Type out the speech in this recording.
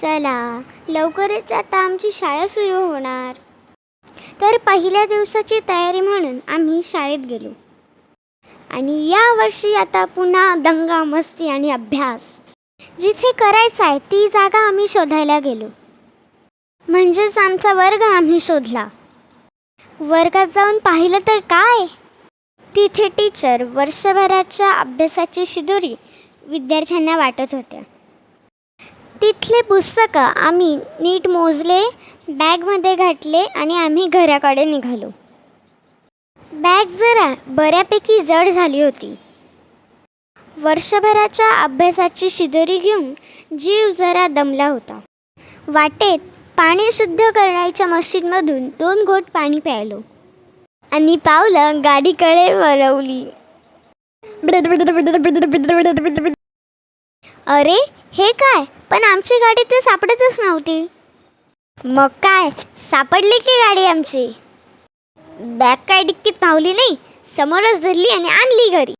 चला लवकरच आता आमची शाळा सुरू होणार. तर पहिल्या दिवसाची तयारी म्हणून आम्ही शाळेत गेलो. आणि या वर्षी आता पुन्हा दंगा मस्ती आणि अभ्यास. जिथे करायचा आहे ती जागा आम्ही शोधायला गेलो. म्हणजेच आमचा वर्ग आम्ही शोधला. वर्गात जाऊन पाहिलं तर काय? तिथे टीचर वर्षभराच्या अभ्यासाची शिदोरी विद्यार्थ्यांना वाटत होत्या. तिथले पुस्तकं आम्ही नीट मोजले बॅगमध्ये घातले आणि आम्ही घराकडे निघालो. बॅग जरा बऱ्यापैकी जड झाली होती. वर्षभराच्या अभ्यासाची शिदोरी घेऊन जीव जरा दमला होता. वाटेत पाणी शुद्ध करण्याच्या मशीनमधून दोन घोट पाणी प्यायलो. आणि पावलं गाडीकडे वळवली. अरे हे काय? पण आमची गाडी तर सापडतच नव्हती. मग काय? सापडली की गाडी आमची? बॅग काय डिक्कीत पावली नाही? समोरच धरली आणि आणली घरी.